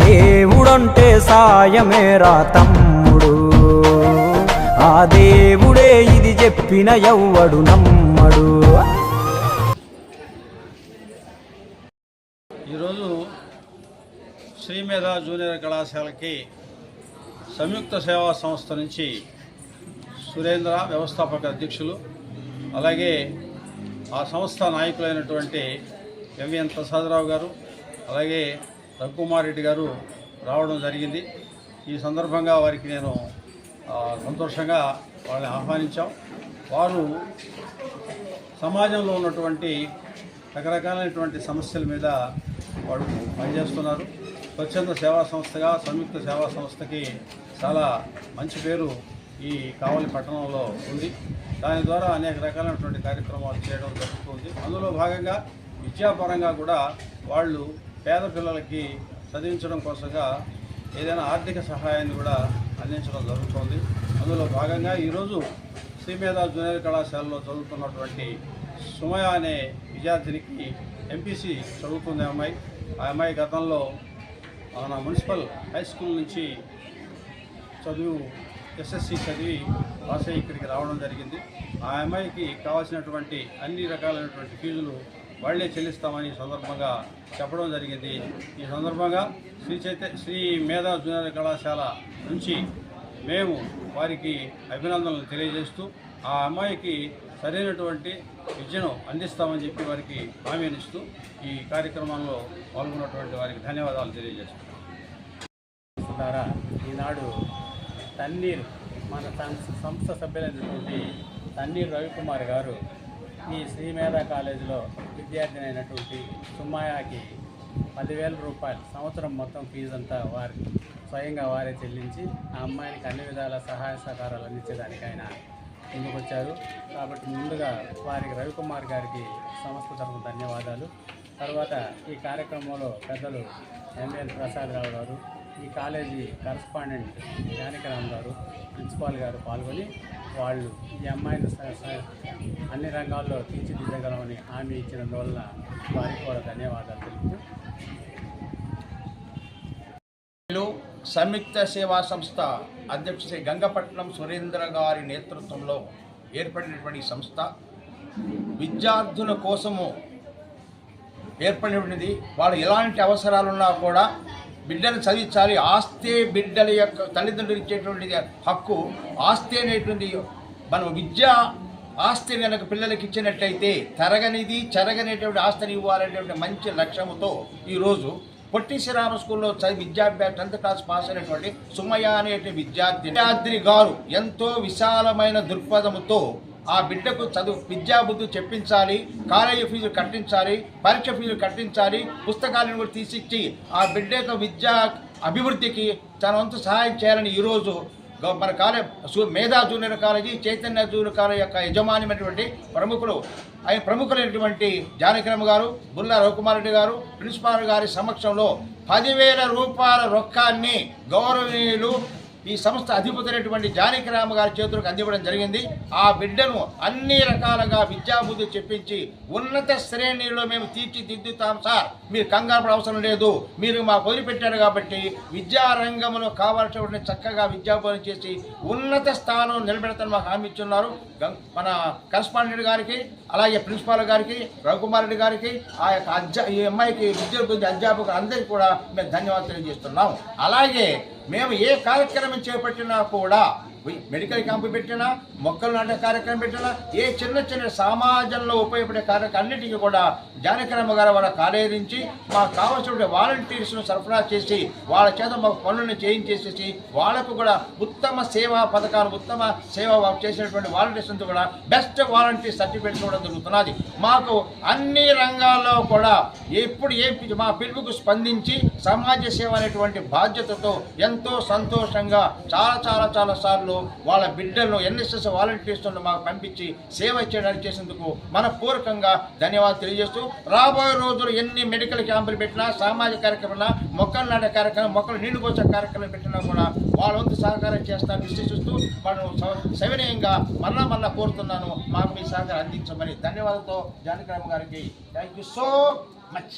దేవుడంటే సాయమేరా తమ్ముడు. ఆ దేవుడే ఇది చెప్పిన ఎవ్వడు నమ్మడు. ఈరోజు శ్రీమేధ జూనియర్ కళాశాలకి సంయుక్త సేవా సంస్థ నుంచి సురేంద్ర వ్యవస్థాపక అధ్యక్షులు అలాగే ఆ సంస్థ నాయకులైనటువంటి ఎంవిఎన్ ప్రసాదరావు గారు అలాగే రఘుకుమార్ రెడ్డి గారు రావడం జరిగింది. ఈ సందర్భంగా వారికి నేను సంతోషంగా వాళ్ళని ఆహ్వానించాం. వారు సమాజంలో ఉన్నటువంటి రకరకాలైనటువంటి సమస్యల మీద వాళ్ళు పనిచేస్తున్నారు. స్వచ్ఛంద సేవా సంస్థగా సంయుక్త సేవా సంస్థకి చాలా మంచి పేరు ఈ కావలి పట్టణంలో ఉంది. దాని ద్వారా అనేక రకాలైనటువంటి కార్యక్రమాలు చేయడం జరుగుతుంది. అందులో భాగంగా విద్యాపరంగా కూడా వాళ్ళు పేద పిల్లలకి చదివించడం కోసంగా ఏదైనా ఆర్థిక సహాయాన్ని కూడా అందించడం జరుగుతోంది. అందులో భాగంగా ఈరోజు శ్రీమేధ జూనియర్ కళాశాలలో చదువుతున్నటువంటి సుమయ అనే విద్యార్థినికి ఎంపీసీ చదువుతుంది అమ్మాయి. ఆ అమ్మాయి గతంలో మన మున్సిపల్ హై స్కూల్ నుంచి చదువు ఎస్ఎస్సి చదివి పాస్ అయ్యి ఇక్కడికి రావడం జరిగింది. ఆ అమ్మాయికి కావాల్సినటువంటి అన్ని రకాలైనటువంటి ఫీజులు వాళ్ళే చెల్లిస్తామని సందర్భంగా చెప్పడం జరిగింది. ఈ సందర్భంగా శ్రీ చైత శ్రీ మేధా జూనియర్ కళాశాల నుంచి మేము వారికి అభినందనలు తెలియజేస్తూ ఆ అమ్మాయికి సరైనటువంటి విద్యను అందిస్తామని చెప్పి వారికి హామీనిస్తూ ఈ కార్యక్రమంలో పాల్గొన్నటువంటి వారికి ధన్యవాదాలు తెలియజేస్తున్నాం. ద్వారా ఈనాడు తన్నీర్ మన సం- సంస్థ సభ్యులైనటువంటి తన్నీర్ రవికుమార్ గారు ఈ శ్రీమేధ కాలేజీలో విద్యార్థిని అయినటువంటి సుమాయాకి పదివేల రూపాయలు. సంవత్సరం మొత్తం ఫీజు అంతా వారి స్వయంగా వారే చెల్లించి ఆ అమ్మాయికి అన్ని విధాల సహాయ సహకారాలు అందించేదానికి ఆయన ముందుకొచ్చారు. కాబట్టి ముందుగా వారికి రవికుమార్ గారికి సంస్థ తరఫున ధన్యవాదాలు. తర్వాత ఈ కార్యక్రమంలో పెద్దలు ఎంఎన్ ప్రసాదరావు గారు ఈ కాలేజీ కరస్పాండెంట్ జానకిరామ్ గారు ప్రిన్సిపాల్ గారు పాల్గొని వాళ్ళు ఈ అమ్మాయిని అన్ని రంగాల్లో తీర్చిదిద్దగలమని హామీ ఇచ్చినందువల్ల వారికి కూడా ధన్యవాదాలు తెలుపుతూ సంయుక్త సేవా సంస్థ అధ్యక్ష శ్రీ గంగపట్నం సురేంద్ర గారి నేతృత్వంలో ఏర్పడినటువంటి సంస్థ విద్యార్థుల కోసము ఏర్పడినటువంటిది. వాళ్ళు ఎలాంటి అవసరాలున్నా కూడా బిడ్డలు చదివించాలి. ఆస్తే బిడ్డల యొక్క తల్లిదండ్రులు ఇచ్చేటువంటి హక్కు ఆస్తి అనేటువంటి మనం విద్య ఆస్తి కనుక పిల్లలకి ఇచ్చినట్టయితే తరగనిది చెరగనేటువంటి ఆస్తిని ఇవ్వాలనేటువంటి మంచి లక్ష్యముతో ఈరోజు పొట్టి శ్రీరామ స్కూల్లో చదివి విద్యాభ్యాస టెన్త్ క్లాస్ పాస్ అయినటువంటి సుమయ అనేటువంటి విద్యార్థి విద్యార్థిని గారు ఎంతో విశాలమైన దృక్పథముతో ఆ బిడ్డకు చదువు విద్యాబుద్ధి చెప్పించాలి కాలేజీ ఫీజు కట్టించాలి పరీక్ష ఫీజు కట్టించాలి పుస్తకాలను కూడా తీసిచ్చి ఆ బిడ్డ యొక్క విద్యా అభివృద్ధికి తన వంతు సహాయం చేయాలని ఈరోజు మన college Medha junior college Chaitanya junior college యొక్క యజమానిమైనటువంటి ప్రముఖులు ఆయన ప్రముఖులైనటువంటి జానకిరమ్మ గారు బుల్లా రఘుకుమార్ రెడ్డి గారు ప్రిన్సిపాల్ గారి సమక్షంలో పదివేల రూపాయల రొక్కాన్ని గౌరవనీయులు ఈ సంస్థ అధిపతి జానకిరామ గారి చేతులకు అందివ్వడం జరిగింది. ఆ బిడ్డను అన్ని రకాలుగా విద్యాబుద్ధి చెప్పించి ఉన్నత శ్రేణిలో మేము తీర్చిదిద్దుతాం సార్. మీరు కంగారు అవసరం లేదు. మీరు మాకు వదిలిపెట్టారు కాబట్టి విద్యారంగంలో కావాల్సిన చక్కగా విద్యాబోధన చేసి ఉన్నత స్థానం నిలబెడతాను మాకు హామీ ఇచ్చున్నారు. మన కరస్పాండెంట్ గారికి అలాగే ప్రిన్సిపాల్ గారికి రఘుకుమార్ రెడ్డి గారికి ఆ యొక్క అధ్యా ఈ అమ్మాయికి విద్యాబుద్ధి అధ్యాపకులు అందరికీ కూడా మేము ధన్యవాదాలు తెలియజేస్తున్నాం. అలాగే మేము ఏ కార్యక్రమం చేపట్టినా కూడా మెడికల్ క్యాంపు పెట్టినా మొక్కలు నాటే కార్యక్రమం పెట్టినా ఏ చిన్న చిన్న సమాజంలో ఉపయోగపడే కార్యక్రమం అన్నిటికీ కూడా జానకరమ్మ గారు వాళ్ళ కార్యరించి మాకు కావాల్సిన వాలంటీర్స్ను సరఫరా చేసి వాళ్ళ చేత మాకు పనులను చేయించేసేసి వాళ్ళకు కూడా ఉత్తమ సేవా పథకాలు ఉత్తమ సేవ చేసినటువంటి వాలంటీర్స్ కూడా బెస్ట్ వాలంటీర్ సర్టిఫికేట్ కూడా దొరుకుతున్నది. మాకు అన్ని రంగాల్లో కూడా ఎప్పుడు ఏ మా పిలుపుకు స్పందించి సమాజ సేవ అనేటువంటి బాధ్యతతో ఎంతో సంతోషంగా చాలా చాలా చాలా సార్లు వాళ్ళ బిడ్డలను ఎన్ఎస్ఎస్ వాలంటీర్స్ మాకు పంపించి సేవ చేయడానికి చేసేందుకు మనపూర్వకంగా ధన్యవాదాలు తెలియజేస్తూ రాబోయే రోజులు ఎన్ని మెడికల్ క్యాంపులు పెట్టినా సామాజిక కార్యక్రమాల మొక్కలు నాటే కార్యక్రమం మొక్కలు నీళ్ళు పోసే కార్యక్రమం పెట్టినా కూడా వాళ్ళ వంతు సహకారం చేస్తా విశ్లేషిస్తూ మనం సవ- సవినయంగా మళ్ళా మళ్ళా కోరుతున్నాను. మాకు మీ సహకారం అందించమని ధన్యవాదాలతో జానకిరామ్ గారికి థ్యాంక్ యూ సో మచ్